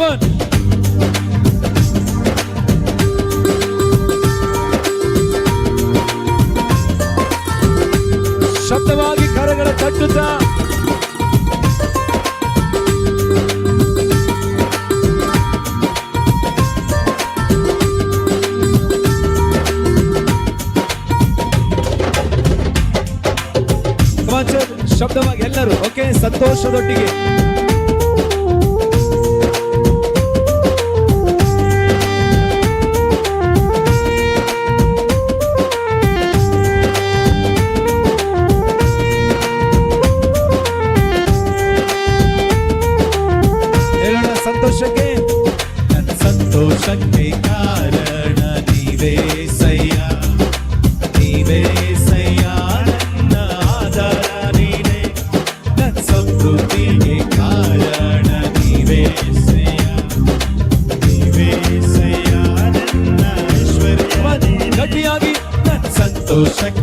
ಕಮಾನ್ ಶಬ್ದವಾಗಿ ಕರಗಳ ತಟ್ಟುತ್ತಾ. Come ಶಬ್ದವಾಗಿ ಎಲ್ಲರೂ okay ಸಂತೋಷದೊಟ್ಟಿಗೆ. ಸಂತೋಷಕ್ಕೆ ನನ್ನ ಸಂತೋಷಕ್ಕೆ ಕಾರಣ ನೀವೇ ಸಯ್ಯ ನೀವೇ ಸಯ್ಯ ನನ್ನ ಆಧಾರ ನೀನೇ ನನ್ನ ಸಮೃದ್ಧಿಗೆ ಕಾರಣ ನೀವೇ ಸಯ್ಯ ನೀವೇ ಸಯ್ಯ ನನ್ನ ಐಶ್ವರ್ಯ ಗಟ್ಟಿಯಾಗಿ ನನ್ನ ಸಂತೋಷಕ್ಕೆ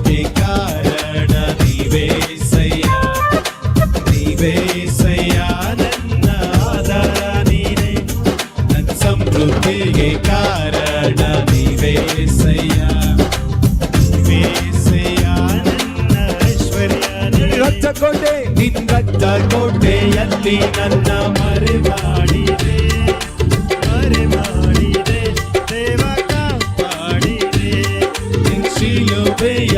ಕಾರಣ ನೀವೇ ಸಯ್ಯ. ನೀವೇ ಸಯ್ಯ ನನ್ನ ಕೋಟೆ ನಿನ್ ರಕ್ತ ಕೋಟೆಯಲ್ಲಿ ನನ್ನ ಮರೆ ಮಾಡಿದೆ ಮರೆ ಮಾಡಿದೆ ದೇವ ಕಾಪಾಡಿದೆ. ನಿನ್ ಶಿಲುಬೆಯ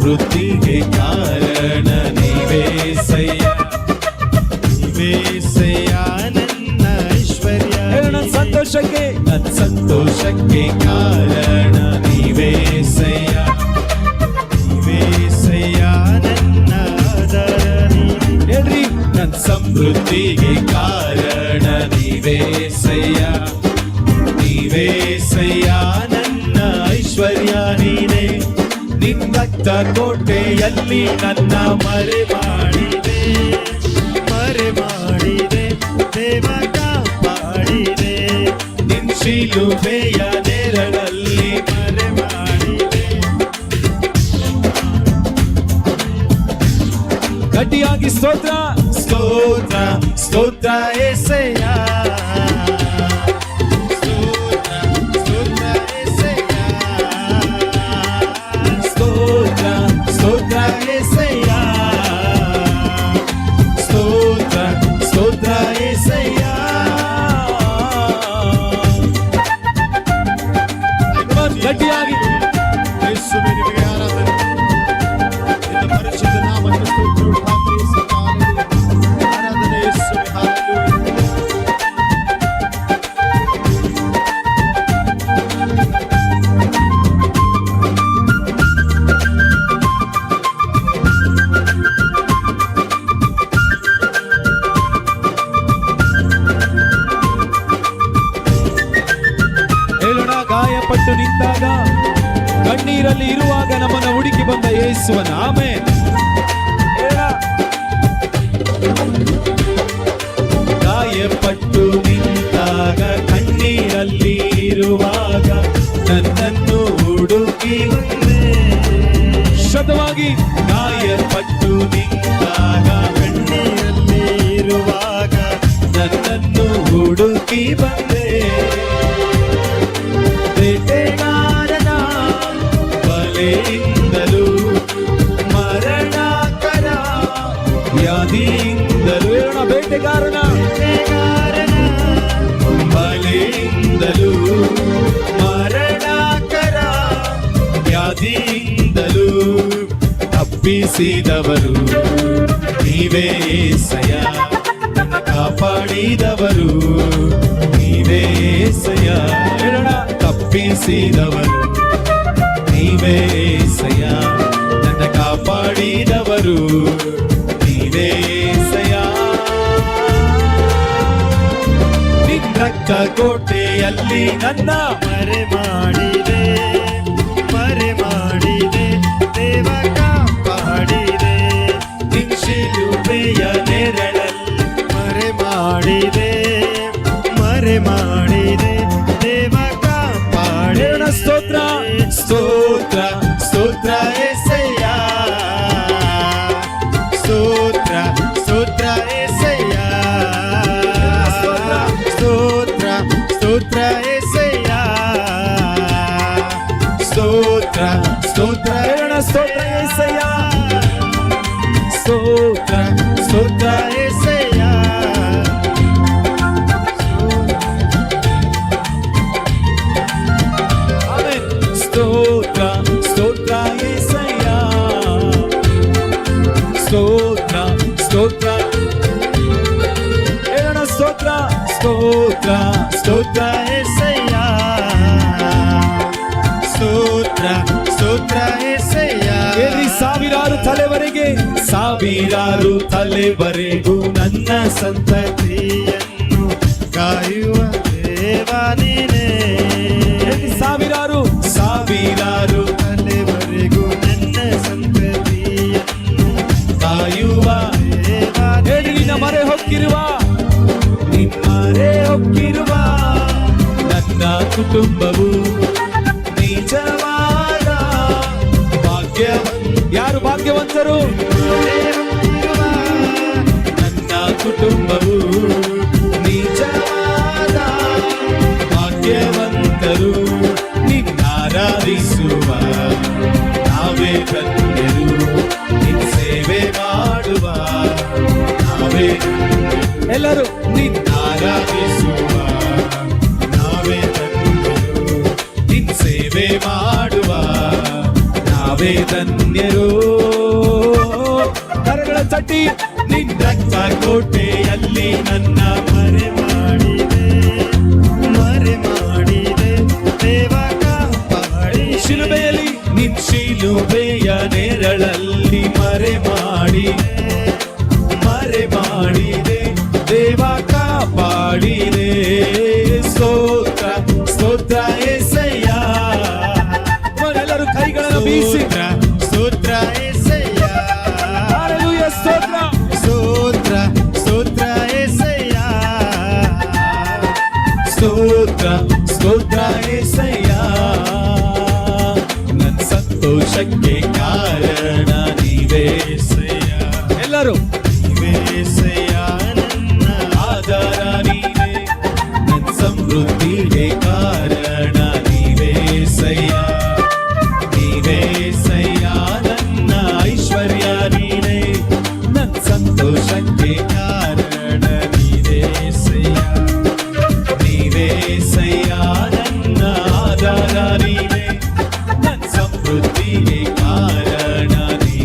ಸಮೃದ್ಧಿಗೆ ಕಾರಣ ನೀವೇ ಸಯ್ಯ ನೀವೇ ಸಯ್ಯ ನನ್ನ ಐಶ್ವರ್ಯ ನನ್ನ ಸಂತೋಷಕ್ಕೆ ನನ್ನ ಸಂತೋಷಕ್ಕೆ ಕಾರಣ ನೀವೇ ಸಯ್ಯ ನೀವೇ ಸಯ್ಯ ನನ್ನ ಆಧಾರ ನೀನೇ. ಹೇಳ್ರಿ ನನ್ನ ಸಮೃದ್ಧಿಗೆ ಕಾರಣ ನೀವೇ ಸಯ್ಯ ನೀವೇ ಸಯ್ಯ ನನ್ನ ಐಶ್ವರ್ಯ ನೀನೇ ನಿನ್ನ ರಕ್ತ ಕೋಟೆಯಲ್ಲಿ ನನ್ನ ಮರೆ ಮಾಡಿದೆ. ಮರೆ ಮಾಡಿದೆ, ದೇವ ಕಾಪಾಡಿದೆ. ನಿನ್ ಶಿಲುಬೆಯ ನೆರಳಲ್ಲಿ ಮರೆ ಮಾಡಿದೆ. ಗಟ್ಟಿಯಾಗಿ ಸ್ತೋತ್ರ. ಗಟ್ಟಿಯಾಗಿ ಕಣ್ಣೀರಲ್ಲಿ ಇರುವಾಗ ನಮ್ಮನ್ನು ಹುಡುಕಿ ಬಂದ ಯೇಸುವನ. ಆಮೆ ಗಾಯಪಟ್ಟು ನಿಂತಾಗ ಕಣ್ಣೀರಲ್ಲಿ ಇರುವಾಗ ನನ್ನನ್ನು ಹುಡುಕಿ ಶಬ್ದವಾಗಿ ಗಾಯಪಟ್ಟು ನಿಂತಾಗ ವ್ಯಾಧಿಯಿಂದಲೂ ಹೇಳೋಣ ಬೇಟೆಗಾರನ ಬಲೆಯಿಂದಲೂ ಮರಣಕರ ವ್ಯಾಧಿಯಿಂದಲೂ ತಪ್ಪಿಸಿದವರು ನೀವೇ ಸಯ ಕಾಪಾಡಿದವರು ನೀವೇ ಸಯ ಹೇಳೋಣ ತಪ್ಪಿಸಿದವರು ನೀವೇ ಸಯ ಕಾಪಾಡಿದವರು ಕೋಟೆಯಲ್ಲಿ ನನ್ನ ಮರೆ ಮಾಡಿದೆ ದೇವರ ಸ್ತೋತ್ರ ಸ್ತೋತ್ರ ಸ್ತೋತ್ರ ಏಸಯ್ಯ ಸ್ತೋತ್ರ ಸ್ತೋತ್ರ ಏಸಯ್ಯ ಏರಿ ಸಾವಿರಾರು ತಲೆವರೆಗೆ ಸಾವಿರಾರು ತಲೆವರೆಗೂ ನನ್ನ ಸಂತತಿಯನ್ನು ಕುಟುಂಬವು ನಿಜವಾದ ಭಾಗ್ಯ. ಯಾರು ಭಾಗ್ಯವಂತರು? ನನ್ನ ಕುಟುಂಬವು ನಿಜವಾದ ಭಾಗ್ಯವಂತರು. ನಿನ್ನಾರಾಧಿಸುವ ನಾವೇ ಧನ್ಯರು. ನಿನ್ ಸೇವೆ ಮಾಡುವ ನಾವೇ ಎಲ್ಲರೂ ಧನ್ಯರು. ಕರಗಳ ಚಟಿ ನಿನ್ನ ಕೋಟೆಯಲ್ಲಿ ನನ್ನ ಮರೆ ಮಾಡಿದೆ. ಮರೆ ಮಾಡಿದೆ. ದೇವ ಕಾಪಾಡಿ ಶಿಲುಬೆಯಲ್ಲಿ ನಿನ್ ಶಿಲುಬೆಯ ನೆರಳಲ್ಲಿ ಮರೆ ಮಾಡಿ ಮರೆ ಮಾಡಿದೆ. ದೇವ ಕಾಪಾಡಿದೆ ಸ್ತೋತ್ರ ಸ್ತೋತ್ರ ಎಸಯ್ಯ ಎಲ್ಲರೂ ಕೈಗಳನ್ನು ಬೀಸಿ ಸಂತೋಷಕ್ಕೆ ಕಾರಣ ನೀವೇ ಎಸಯ್ಯ ಎಲ್ಲರೂ ನೀವೇ ಏಸಯ್ಯ ನನ್ನ ಆಧಾರ ನೀವೇ ನನ್ನ ಸಮೃದ್ಧಿಗೆ ಕಾರಣ